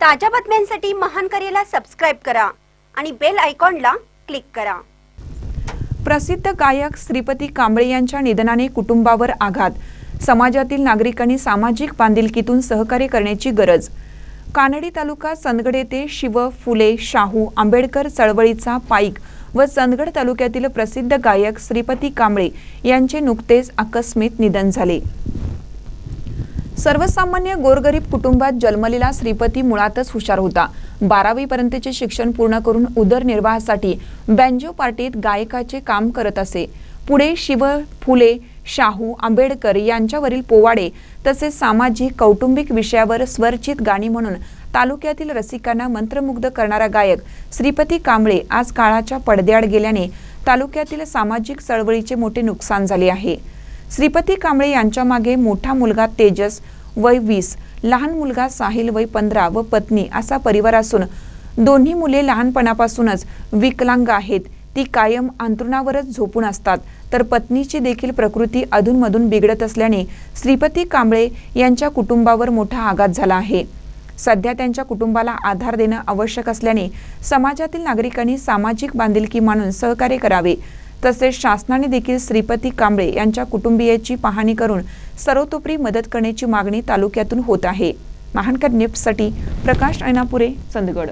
ताज्या बातम्यांसाठी महान करेला सबस्क्राईब करा आणि बेल आयकॉनला क्लिक करा. प्रसिद्ध गायक श्रीपती कांबळे यांच्या निधनाने कुटुंबावर आघात. समाजातील नागरिकांनी सामाजिक बांधिलकीतून सहकार्य करण्याची गरज. कानडी तालुका चंदगड येथे शिव फुले शाहू आंबेडकर चळवळीचा पाईक व चंदगड तालुक्यातील प्रसिद्ध गायक श्रीपती कांबळे यांचे नुकतेच आकस्मिक निधन झाले. सर्वसामान्य गोरगरीब कुटुंबात जन्मलेला श्रीपती मुळातच हुशार होता. बारावी पर्यंतचे शिक्षण पूर्ण करून उदरनिर्वाहासाठी बँजो पार्टीत गायकाचे काम करत असे. पुढे शिव फुले शाहू आंबेडकर यांच्यावरील पोवाडे तसेच सामाजिक कौटुंबिक विषयावर स्वरचित गाणी म्हणून तालुक्यातील रसिकांना मंत्रमुग्ध करणारा गायक श्रीपती कांबळे आज काळाच्या पडद्याआड गेल्याने तालुक्यातील सामाजिक चळवळीचे मोठे नुकसान झाले आहे. श्रीपती कांबळे यांच्या मागे मोठा मुलगा तेजस वय वीस लहान मुलगा साहिल वय पंधरा व पत्नी असा परिवार असून दोन्ही मुले लहानपणापासूनच विकलांग आहेत. ती कायम अंतरुणावरच झोपून असतात. तर पत्नीची देखील प्रकृती अधूनमधून बिघडत असल्याने श्रीपती कांबळे यांच्या कुटुंबावर मोठा आघात झाला आहे. सध्या त्यांच्या कुटुंबाला आधार देणं आवश्यक असल्याने समाजातील नागरिकांनी सामाजिक बांधिलकी मानून सहकार्य करावे. तसेच शासनाने देखील श्रीपती कांबळे यांच्या कुटुंबियाची पाहणी करून सर्वतोपरी मदत करण्याची मागणी तालुक्यातून होत आहे. महानकर निप्ससाठी प्रकाश ऐनापुरे चंदगड.